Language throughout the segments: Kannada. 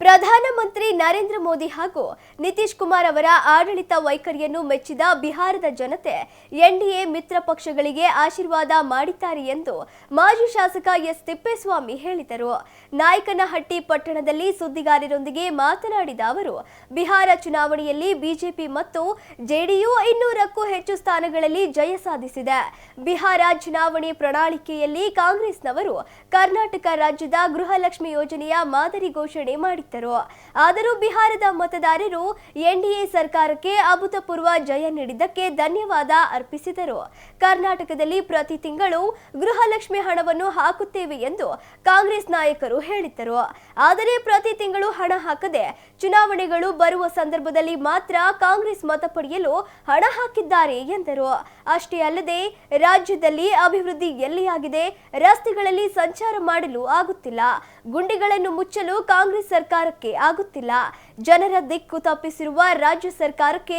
ಪ್ರಧಾನಮಂತ್ರಿ ನರೇಂದ್ರ ಮೋದಿ ಹಾಗೂ ನಿತೀಶ್ ಕುಮಾರ್ ಅವರ ಆಡಳಿತ ವೈಖರಿಯನ್ನು ಮೆಚ್ಚಿದ ಬಿಹಾರದ ಜನತೆ ಎನ್ಡಿಎ ಮಿತ್ರ ಪಕ್ಷಗಳಿಗೆ ಆಶೀರ್ವಾದ ಮಾಡಿದ್ದಾರೆ ಎಂದು ಮಾಜಿ ಶಾಸಕ ಎಸ್ ತಿಪ್ಪೇಸ್ವಾಮಿ ಹೇಳಿದರು. ನಾಯಕನಹಟ್ಟಿ ಪಟ್ಟಣದಲ್ಲಿ ಸುದ್ದಿಗಾರರೊಂದಿಗೆ ಮಾತನಾಡಿದ ಅವರು, ಬಿಹಾರ ಚುನಾವಣೆಯಲ್ಲಿ ಬಿಜೆಪಿ ಮತ್ತು ಜೆಡಿಯು ಇನ್ನೂರಕ್ಕೂ ಹೆಚ್ಚು ಸ್ಥಾನಗಳಲ್ಲಿ ಜಯ ಸಾಧಿಸಿದೆ. ಬಿಹಾರ ಚುನಾವಣೆ ಪ್ರಣಾಳಿಕೆಯಲ್ಲಿ ಕಾಂಗ್ರೆಸ್ನವರು ಕರ್ನಾಟಕ ರಾಜ್ಯದ ಗೃಹಲಕ್ಷ್ಮಿ ಯೋಜನೆಯ ಮಾದರಿ ಘೋಷಣೆ ಮಾಡಿದ್ದರು. ಆದರೂ ಬಿಹಾರದ ಮತದಾರರು ಎನ್ಡಿಎ ಸರ್ಕಾರಕ್ಕೆ ಅಭೂತಪೂರ್ವ ಜಯ ನೀಡಿದ್ದಕ್ಕೆ ಧನ್ಯವಾದ ಅರ್ಪಿಸಿದರು. ಕರ್ನಾಟಕದಲ್ಲಿ ಪ್ರತಿ ತಿಂಗಳು ಗೃಹಲಕ್ಷ್ಮಿ ಹಣವನ್ನು ಹಾಕುತ್ತೇವೆ ಎಂದು ಕಾಂಗ್ರೆಸ್ ನಾಯಕರು ಹೇಳಿದ್ದರು. ಆದರೆ ಪ್ರತಿ ತಿಂಗಳು ಹಣ ಹಾಕದೆ ಚುನಾವಣೆಗಳು ಬರುವ ಸಂದರ್ಭದಲ್ಲಿ ಮಾತ್ರ ಕಾಂಗ್ರೆಸ್ ಮತ ಪಡೆಯಲು ಹಣ ಹಾಕಿದ್ದಾರೆ ಎಂದರು. ಅಷ್ಟೇ ಅಲ್ಲದೆ ರಾಜ್ಯದಲ್ಲಿ ಅಭಿವೃದ್ಧಿ ಎಲ್ಲಿಯಾಗಿದೆ ರಸ್ತೆಗಳಲ್ಲಿ ಸಂಚಾರ ಮಾಡಲು ಆಗುತ್ತಿಲ್ಲ. ಗುಂಡಿಗಳನ್ನು ಮುಚ್ಚಲು ಕಾಂಗ್ರೆಸ್ ಸರ್ಕಾರಕ್ಕೆ ಆಗುತ್ತಿಲ್ಲ. ಜನರ ದಿಕ್ಕು ತಪ್ಪಿಸಿರುವ ರಾಜ್ಯ ಸರ್ಕಾರಕ್ಕೆ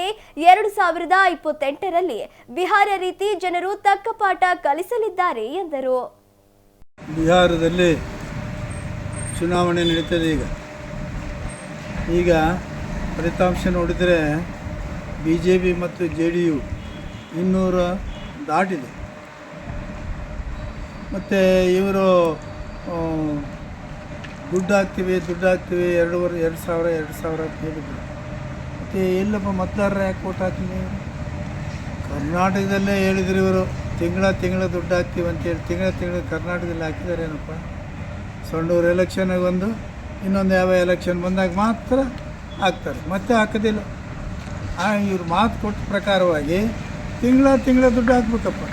ಎರಡು ಸಾವಿರದ ಇಪ್ಪತ್ತೆಂಟರಲ್ಲಿ ಬಿಹಾರ ರೀತಿ ಜನರು ತಕ್ಕ ಪಾಠ ಕಲಿಸಲಿದ್ದಾರೆ ಎಂದರು. ಬಿಹಾರದಲ್ಲಿ ಚುನಾವಣೆ ನಡೀತದೆ ಈಗ. ಈಗ ಫಲಿತಾಂಶ ನೋಡಿದರೆ ಬಿ ಜೆ ಪಿ ಮತ್ತು ಜೆ ಡಿ ಯು ಇನ್ನೂರ ದಾಟಿದೆ. ಮತ್ತು ಇವರು ದುಡ್ಡು ಹಾಕ್ತೀವಿ ದುಡ್ಡು ಹಾಕ್ತೀವಿ ಎರಡೂವರೆ, ಎರಡು ಸಾವಿರ ಎರಡು ಸಾವಿರ ಅಂತ ಹೇಳಿದ್ರು. ಮತ್ತು ಎಲ್ಲಪ್ಪ ಮತದಾರರ ಯಾಕೆ ಓಟ್ ಹಾಕ್ತೀನಿ ಕರ್ನಾಟಕದಲ್ಲೇ ಹೇಳಿದ್ರು ಇವರು, ತಿಂಗಳ ತಿಂಗಳ ದುಡ್ಡು ಹಾಕ್ತೀವಿ ಅಂತೇಳಿ ತಿಂಗಳ ತಿಂಗಳ ಕರ್ನಾಟಕದಲ್ಲಿ ಹಾಕಿದಾರೇನಪ್ಪ? ಸೊಂಡೂರು ಎಲೆಕ್ಷನ್ಗೆ ಒಂದು ಇನ್ನೊಂದು ಯಾವ ಎಲೆಕ್ಷನ್ ಬಂದಾಗ ಮಾತ್ರ ಹಾಕ್ತಾರೆ. ಮತ್ತೆ ಹಾಕೋದಿಲ್ಲ. ಇವ್ರು ಮಾತು ಕೊಟ್ಟ ಪ್ರಕಾರವಾಗಿ ತಿಂಗಳ ತಿಂಗಳ ದುಡ್ಡು ಹಾಕ್ಬೇಕಪ್ಪ.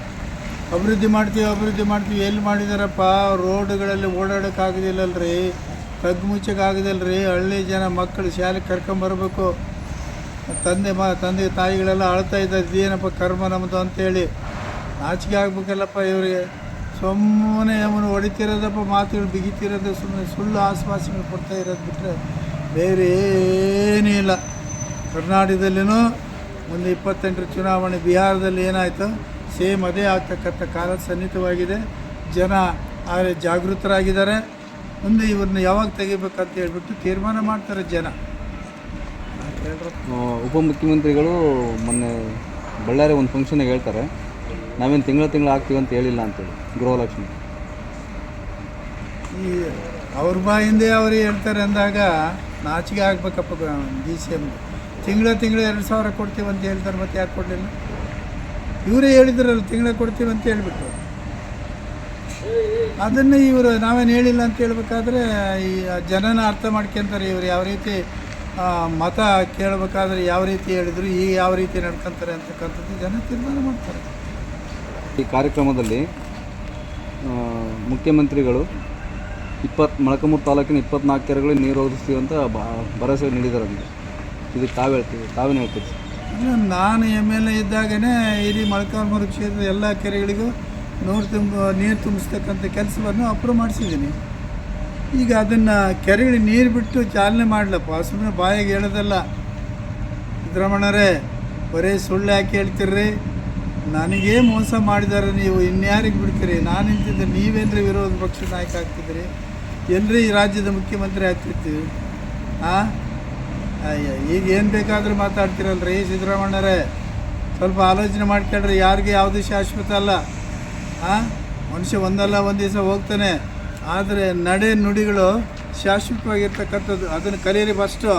ಅಭಿವೃದ್ಧಿ ಮಾಡ್ತೀವಿ ಅಭಿವೃದ್ಧಿ ಮಾಡ್ತೀವಿ. ಎಲ್ಲಿ ಮಾಡಿದಾರಪ್ಪ? ರೋಡ್ಗಳಲ್ಲಿ ಓಡಾಡೋಕ್ಕಾಗೋದಿಲ್ಲಲ್ರಿ. ಕಗ್ಗು ಮುಚ್ಚಕ್ಕಾಗೋದಿಲ್ಲರಿ. ಹಳ್ಳಿ ಜನ ಮಕ್ಕಳು ಶಾಲೆಗೆ ಕರ್ಕೊಂಬರ್ಬೇಕು ತಂದೆ ಮ, ತಂದೆ ತಾಯಿಗಳೆಲ್ಲ ಅಳ್ತಾ ಇದ್ದಾರೆ. ಇದೇನಪ್ಪ ಕರ್ಮ ನಮ್ಮದು ಅಂತೇಳಿ. ನಾಚಿಕೆ ಆಗ್ಬೇಕಲ್ಲಪ್ಪ ಇವರಿಗೆ. ಸುಮ್ಮನೆ ಅವನು ಹೊಡಿತಿರೋದಪ್ಪ ಮಾತುಗಳು, ಬಿಗಿತಿರೋದು ಸುಮ್ಮನೆ ಸುಳ್ಳು ಆಶ್ವಾಸನೆ ಕೊಡ್ತಾ ಇರೋದು ಬಿಟ್ಟರೆ ಬೇರೆ ಏನೂ ಇಲ್ಲ. ಕರ್ನಾಟಕದಲ್ಲಿನೂ ಒಂದು ಇಪ್ಪತ್ತೆಂಟರ ಚುನಾವಣೆ, ಬಿಹಾರದಲ್ಲಿ ಏನಾಯಿತು? ಸೇಮ್ ಅದೇ ಆಗ್ತಕ್ಕಂಥ ಕಾಲ ಸನ್ನಿಹಿತವಾಗಿದೆ. ಜನ ಆದರೆ ಜಾಗೃತರಾಗಿದ್ದಾರೆ. ಮುಂದೆ ಇವ್ರನ್ನ ಯಾವಾಗ ತೆಗಿಬೇಕಂತ ಹೇಳ್ಬಿಟ್ಟು ತೀರ್ಮಾನ ಮಾಡ್ತಾರೆ ಜನ. ಉಪಮುಖ್ಯಮಂತ್ರಿಗಳು ಮೊನ್ನೆ ಬಳ್ಳಾರಿ ಒಂದು ಫಂಕ್ಷನ್ಗೆ ಹೇಳ್ತಾರೆ ನಾವೇನು ತಿಂಗಳ ತಿಂಗಳು ಆಗ್ತೀವಿ ಅಂತ ಹೇಳಿಲ್ಲ ಅಂತೇಳಿ ಗೃಹಲಕ್ಷ್ಮಿ. ಈ ಅವ್ರ ಬಾಯಿಂದೆ ಅವ್ರು ಹೇಳ್ತಾರೆ ಅಂದಾಗ ನಾಚಿಕೆ ಆಗ್ಬೇಕಪ್ಪ ಡಿ ಸಿ ಎಂ ತಿಂಗಳ ತಿಂಗಳು ಎರಡು ಸಾವಿರ ಕೊಡ್ತೀವಿ ಅಂತ ಹೇಳ್ತಾರೆ ಮತ್ತೆ ಯಾಕೆ ಕೊಡಲಿಲ್ಲ? ಇವರೇ ಹೇಳಿದ್ರಲ್ಲ, ತಿಂಗಳ ಕೊಡ್ತೀವಿ ಅಂತ ಹೇಳ್ಬಿಟ್ಟು. ಅದನ್ನು ಇವರು, ನಾವೇನು ಹೇಳಿಲ್ಲ ಅಂತ ಹೇಳ್ಬೇಕಾದ್ರೆ, ಈ ಜನನ ಅರ್ಥ ಮಾಡ್ಕೊಂತಾರೆ ಇವರು, ಯಾವ ರೀತಿ ಮತ ಕೇಳಬೇಕಾದ್ರೆ ಯಾವ ರೀತಿ ಹೇಳಿದ್ರು, ಈ ಯಾವ ರೀತಿ ನಡ್ಕೊಂತಾರೆ ಅಂತಕ್ಕಂಥದ್ದು ಜನ ತೀರ್ಮಾನ ಮಾಡ್ತಾರೆ. ಈ ಕಾರ್ಯಕ್ರಮದಲ್ಲಿ ಮುಖ್ಯಮಂತ್ರಿಗಳು ಇಪ್ಪತ್ತು ಮೊಳಕಾಮೂರು ತಾಲೂಕಿನ ಇಪ್ಪತ್ನಾಲ್ಕು ಕೆರೆಗಳಿಗೆ ನೀರು ಒದಗಿಸ್ತೀವಿ ಅಂತ ಭರವಸೆ ನೀಡಿದಾರಂತೆ ಇದಕ್ಕೆ ತಾವು ಹೇಳ್ತೀವಿ ತಾವೇನು ಹೇಳ್ತೀವಿ? ನಾನು ಎಂ ಎಲ್ ಎ ಇದ್ದಾಗನೇ ಇಡೀ ಮೊಳಕಾಲ್ಮೂರು ಕ್ಷೇತ್ರದ ಎಲ್ಲ ಕೆರೆಗಳಿಗೂ ನೋರು ತುಂಬ, ನೀರು ತುಂಬಿಸ್ತಕ್ಕಂಥ ಕೆಲಸವನ್ನು ಅಪ್ರೂವ್ ಮಾಡಿಸಿದ್ದೀನಿ. ಈಗ ಅದನ್ನು ಕೆರೆಗಳಿಗೆ ನೀರು ಬಿಟ್ಟು ಚಾಲನೆ ಮಾಡಲಪ್ಪ. ಸುಮ್ಮನೆ ಬಾಯಿಗೆ ಹೇಳೋದಲ್ಲ. ಸಿದ್ದರಾಮಣ್ಣರೇ ಬರೀ ಸುಳ್ಳು ಯಾಕೆ ಹೇಳ್ತೀರ್ರಿ? ನನಗೇ ಮೋಸ ಮಾಡಿದ್ದಾರೆ ನೀವು. ಇನ್ಯಾರಿಗೆ ಬಿಡ್ತೀರಿ? ನಾನು ನಿಂತಿದ್ದೆ ನೀವೇನ್ರಿ ವಿರೋಧ ಪಕ್ಷ ನಾಯಕ ಆಗ್ತಿದ್ರಿ ಎಲ್ರಿ ಈ ರಾಜ್ಯದ ಮುಖ್ಯಮಂತ್ರಿ ಆಗ್ತಿರ್ತೀವಿ ಹಾಂ ಅಯ್ಯ, ಈಗ ಏನು ಬೇಕಾದರೂ ಮಾತಾಡ್ತಿರಲ್ರಿ ಸಿದ್ದರಾಮಣ್ಣರೇ ಸ್ವಲ್ಪ ಆಲೋಚನೆ ಮಾಡ್ಕೊಳ್ರಿ ಯಾರಿಗೆ ಯಾವುದು ಶಾಶ್ವತ ಅಲ್ಲ. ಹಾಂ ಮನುಷ್ಯ ಒಂದಲ್ಲ, ಒಂದು ದಿವಸ ಹೋಗ್ತಾನೆ. ಆದರೆ ನಡೆ ನುಡಿಗಳು ಶಾಶ್ವತವಾಗಿರ್ತಕ್ಕಂಥದ್ದು. ಅದನ್ನು ಕಲಿಯಿರಿ ಫಸ್ಟು